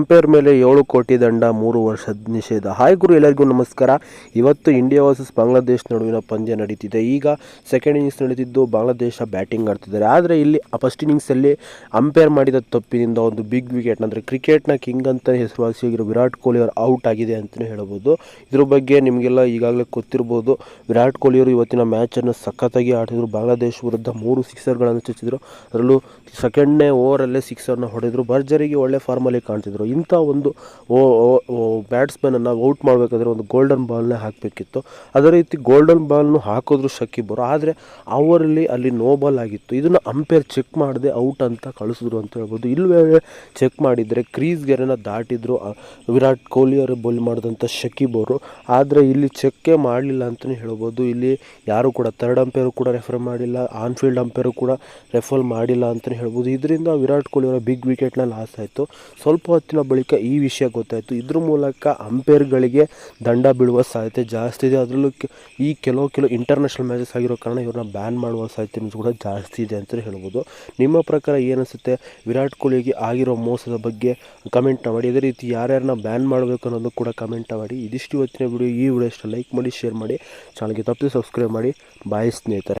Umpire ಮೇಲೆ ಏಳು ಕೋಟಿ ದಂಡ, ಮೂರು ವರ್ಷದ ನಿಷೇಧ. ಹಾಯ್ ಗುರು, ಎಲ್ಲರಿಗೂ ನಮಸ್ಕಾರ. ಇವತ್ತು ಇಂಡಿಯಾ ವರ್ಸಸ್ ಬಾಂಗ್ಲಾದೇಶ್ ನಡುವಿನ ಪಂದ್ಯ ನಡೀತಿದೆ. ಈಗ ಸೆಕೆಂಡ್ ಇನ್ನಿಂಗ್ಸ್ ನಡೀತಿದ್ದು ಬಾಂಗ್ಲಾದೇಶ ಬ್ಯಾಟಿಂಗ್ ಆಡ್ತಿದ್ದಾರೆ. ಆದರೆ ಇಲ್ಲಿ ಫಸ್ಟ್ ಇನ್ನಿಂಗ್ಸಲ್ಲಿ ಅಂಪೇರ್ ಮಾಡಿದ ತಪ್ಪಿನಿಂದ ಒಂದು ಬಿಗ್ ವಿಕೆಟ್ ಅಂದರೆ ಕ್ರಿಕೆಟ್ನ ಕಿಂಗ್ ಅಂತ ಹೆಸರುವಾಸಿಯಾಗಿರೋ ವಿರಾಟ್ ಕೊಹ್ಲಿ ಅವರು ಔಟ್ ಆಗಿದೆ ಅಂತಲೇ ಹೇಳ್ಬೋದು. ಇದ್ರ ಬಗ್ಗೆ ನಿಮಗೆಲ್ಲ ಈಗಾಗಲೇ ಗೊತ್ತಿರ್ಬೋದು. ವಿರಾಟ್ ಕೊಹ್ಲಿ ಅವರು ಇವತ್ತಿನ ಮ್ಯಾಚನ್ನು ಸಖತ್ತಾಗಿ ಆಡಿದ್ರು. ಬಾಂಗ್ಲಾದೇಶ ವಿರುದ್ಧ ಮೂರು ಸಿಕ್ಸರ್ಗಳನ್ನು ಚುಚ್ಚಿದ್ರು. ಅದರಲ್ಲೂ ಸೆಕೆಂಡ್ನೇ ಓವರಲ್ಲೇ ಸಿಕ್ಸರ್ನ ಹೊಡೆದ್ರು. ಭರ್ಜರಿಗೆ ಒಳ್ಳೆ ಫಾರ್ಮಲ್ಲಿ ಕಾಣ್ತಿದ್ರು. ಇಂಥ ಒಂದು ಬ್ಯಾಟ್ಸ್ಮನನ್ನು ಔಟ್ ಮಾಡಬೇಕಾದ್ರೆ ಒಂದು ಗೋಲ್ಡನ್ ಬಾಲ್ನೇ ಹಾಕಬೇಕಿತ್ತು. ಅದೇ ರೀತಿ ಗೋಲ್ಡನ್ ಬಾಲ್ನು ಹಾಕಿದ್ರು ಶಕೀಬರು. ಆದರೆ ಅವರಲ್ಲಿ ಅಲ್ಲಿ ನೋ ಬಾಲ್ ಆಗಿತ್ತು. ಇದನ್ನು ಅಂಪೇರ್ ಚೆಕ್ ಮಾಡದೆ ಔಟ್ ಅಂತ ಕಳಿಸಿದ್ರು ಅಂತ ಹೇಳ್ಬೋದು. ಇಲ್ಲವೇ ಚೆಕ್ ಮಾಡಿದರೆ ಕ್ರೀಸ್ ಗೆರೆನ ದಾಟಿದ್ರು ವಿರಾಟ್ ಕೊಹ್ಲಿ ಅವರು ಬೌಲ್ ಮಾಡಿದಂಥ ಶಕೀಬ್ ಅವರು ಆದರೆ ಇಲ್ಲಿ ಚೆಕ್ಕೇ ಮಾಡಲಿಲ್ಲ ಅಂತಲೇ ಹೇಳ್ಬೋದು. ಇಲ್ಲಿ ಯಾರು ಕೂಡ ಥರ್ಡ್ ಅಂಪೇರು ಕೂಡ ರೆಫರ್ ಮಾಡಿಲ್ಲ ಆನ್ಫೀಲ್ಡ್ ಅಂಪೇರು ಕೂಡ ರೆಫರ್ ಮಾಡಿಲ್ಲ ಅಂತಲೇ ಹೇಳ್ಬೋದು. ಇದರಿಂದ ವಿರಾಟ್ ಕೊಹ್ಲಿ ಅವರ ಬಿಗ್ ವಿಕೆಟ್ನ ಲಾಸ್ ಆಯಿತು. ಸ್ವಲ್ಪ ಬಳಿಕ ಈ ವಿಷಯ ಗೊತ್ತಾಯಿತು. ಇದ್ರ ಮೂಲಕ ಅಂಪೇರ್ಗಳಿಗೆ ದಂಡ ಬೀಳುವ ಸಾಧ್ಯತೆ ಜಾಸ್ತಿ ಇದೆ. ಅದರಲ್ಲೂ ಈ ಕೆಲವು ಕೆಲವು ಇಂಟರ್ನ್ಯಾಷನಲ್ ಮ್ಯಾಚಸ್ ಆಗಿರೋ ಕಾರಣ ಇವ್ರನ್ನ ಬ್ಯಾನ್ ಮಾಡುವ ಸಾಧ್ಯತೆ ಕೂಡ ಜಾಸ್ತಿ ಇದೆ ಅಂತಲೇ ಹೇಳ್ಬೋದು. ನಿಮ್ಮ ಪ್ರಕಾರ ಏನಿಸುತ್ತೆ ವಿರಾಟ್ ಕೊಹ್ಲಿಗೆ ಆಗಿರೋ ಮೋಸದ ಬಗ್ಗೆ ಕಮೆಂಟ್ನ ಮಾಡಿ. ಅದೇ ರೀತಿ ಯಾರ್ಯಾರನ್ನ ಬ್ಯಾನ್ ಮಾಡಬೇಕು ಅನ್ನೋದು ಕೂಡ ಕಮೆಂಟ್ ಮಾಡಿ. ಇದಿಷ್ಟು ಇವತ್ತಿನ ವಿಡಿಯೋ ಈ ವಿಡಿಯೋ ಇಷ್ಟ ಲೈಕ್ ಮಾಡಿ ಶೇರ್ ಮಾಡಿ. ಚಾನಲ್ಗೆ ತಪ್ಪದೆ ಸಬ್ಸ್ಕ್ರೈಬ್ ಮಾಡಿ. ಬಾಯ್ ಸ್ನೇಹಿತರೆ.